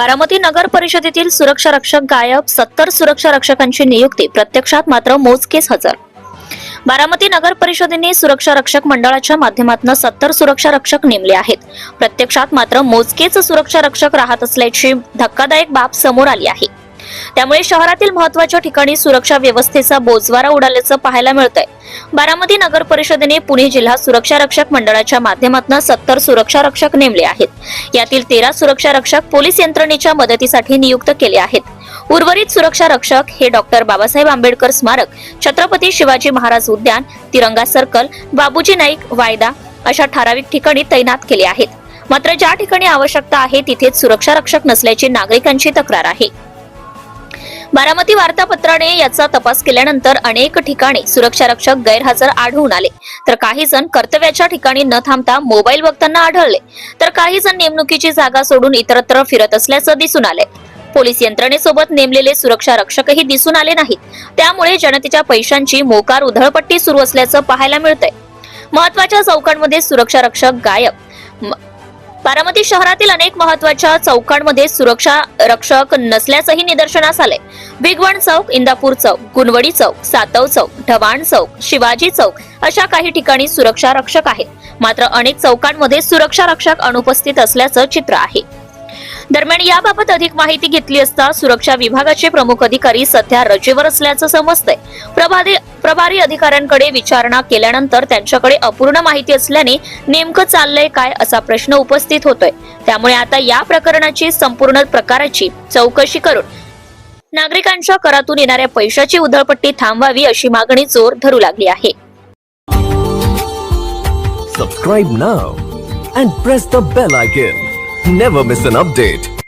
बारामती नगर परिषदेतील सुरक्षा रक्षक गायब सत्तर सुरक्षा रक्षकांची नियुक्ती प्रत्यक्षात मात्र मोजकेच हजर. बारामती नगर परिषदेने सुरक्षा रक्षक मंडळाच्या माध्यमातून सत्तर सुरक्षा रक्षक नेमले आहेत. प्रत्यक्षात मात्र मोजकेच सुरक्षा रक्षक राहत असल्याची धक्कादायक बाब समोर आली आहे. त्यामुळे शहरातील महत्त्वाच्या ठिकाणी सुरक्षा व्यवस्थेचा बोजवारा उडाल्याचं पाहायला मिळतंय. बारामती नगर परिषदेने पुणे जिल्हा सुरक्षा रक्षक मंडळाच्या माध्यमातून सत्तर सुरक्षा रक्षक नेमले आहेत. यातील तेरा सुरक्षा रक्षक पोलीस यंत्रणेच्या मदतीसाठी नियुक्त केले आहेत. उर्वरित सुरक्षा रक्षक हे डॉक्टर बाबासाहेब आंबेडकर स्मारक छत्रपती शिवाजी महाराज उद्यान तिरंगा सर्कल बाबूजी नाईक वायदा अशा ठराविक ठिकाणी तैनात केले आहेत. मात्र ज्या ठिकाणी आवश्यकता आहे तिथेच सुरक्षा रक्षक नसल्याची नागरिकांची तक्रार आहे. बारामती वार्तापत्राने याचा तपास केल्यानंतर अनेक ठिकाणी सुरक्षा रक्षक गैरहजर आढळून आले. तर काही जण कर्तव्याच्या ठिकाणी न थांबता मोबाईल बघताना आढळले. तर काही जण नेमणुकीची जागा सोडून इतरत्र फिरत असल्याचं दिसून आले पोलीस यंत्रणेसोबत नेमलेले सुरक्षा रक्षकही दिसून आले नाहीत. त्यामुळे जनतेच्या पैशांची मोकार उधळपट्टी सुरू असल्याचं पाहायला मिळतंय. महत्त्वाच्या चौकांमध्ये सुरक्षा रक्षक गायब बारामती शहरातील अनेक महत्त्वाच्या चौकांमध्ये सुरक्षा रक्षक नसल्याचंही निदर्शनास आले भिगवण चौक इंदापूर चौक गुणवडी चौक सातव चौक ढवाण चौक शिवाजी चौक अशा काही ठिकाणी सुरक्षा रक्षक आहेत. मात्र अनेक चौकांमध्ये सुरक्षा रक्षक अनुपस्थित असल्याचं चित्र आहे. दरम्यान याबाबत अधिक माहिती घेतली असता सुरक्षा विभागाचे प्रमुख अधिकारी सध्या रजेवर असल्याचं समजतंय. प्रभारी प्रभारी अधिकाऱ्यांकडे विचारणा केल्यानंतर त्यांच्याकडे अपूर्ण माहिती असल्याने नेमकं चाललंय काय असा प्रश्न उपस्थित होतोय. त्यामुळे आता या प्रकरणाची संपूर्ण प्रकाराची चौकशी करून नागरिकांच्या करातून येणाऱ्या पैशाची उधळपट्टी थांबवावी अशी मागणी जोर धरू लागली आहे. Subscribe now and press the bell icon never miss an update